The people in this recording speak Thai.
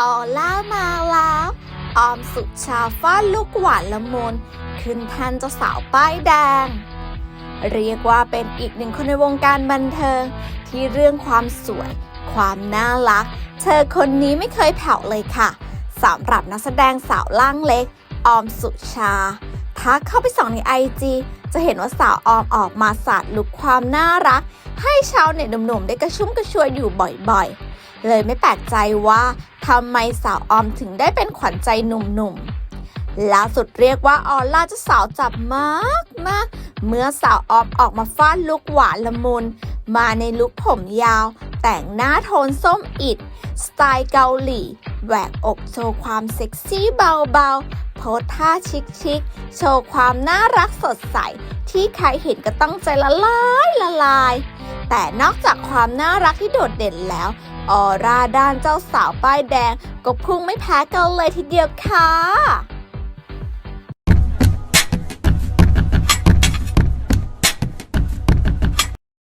ออล่ามาแล้ว ออมสุชาฟ้าลูกหวานละมุนขึ้นแทนเจ้าสาวป้ายแดง เรียกว่าเป็นอีกหนึ่งคนในวงการบันเทิง ที่เรื่องความสวย ความน่ารัก เธอคนนี้ไม่เคยแผ่วเลยค่ะสำหรับนักแสดงสาวล่างเล็ก ออมสุชา ถ้าเข้าไปส่องในไอจีจะเห็นว่าสาวออมออกมาสาดลุกความน่ารัก ให้ชาวเน็ตหนุ่มๆได้กระชุ่มกระชวยอยู่บ่อยๆ เลยไม่แปลกใจว่าทำไมสาวออมถึงได้เป็นขวัญใจหนุ่มๆล่าสุดเรียกว่าออล่าจะสาวจับมากมากเมื่อสาวออมออกมาฟาดลุกหวานละมุน มาในลุคผมยาว แต่งหน้าโทนส้มอิด สไตล์เกาหลีแหวกอกโชว์ความเซ็กซี่เบาๆ โพสท่าชิคๆ โชว์ความน่ารักสดใส ที่ใครเห็นก็ต้องใจละลายละลาย แต่นอกจากความน่ารักที่โดดเด่นแล้ว ออร่าด้านเจ้าสาวป้ายแดง ก็พุ่งไม่แพ้กันเลยทีเดียวค่ะ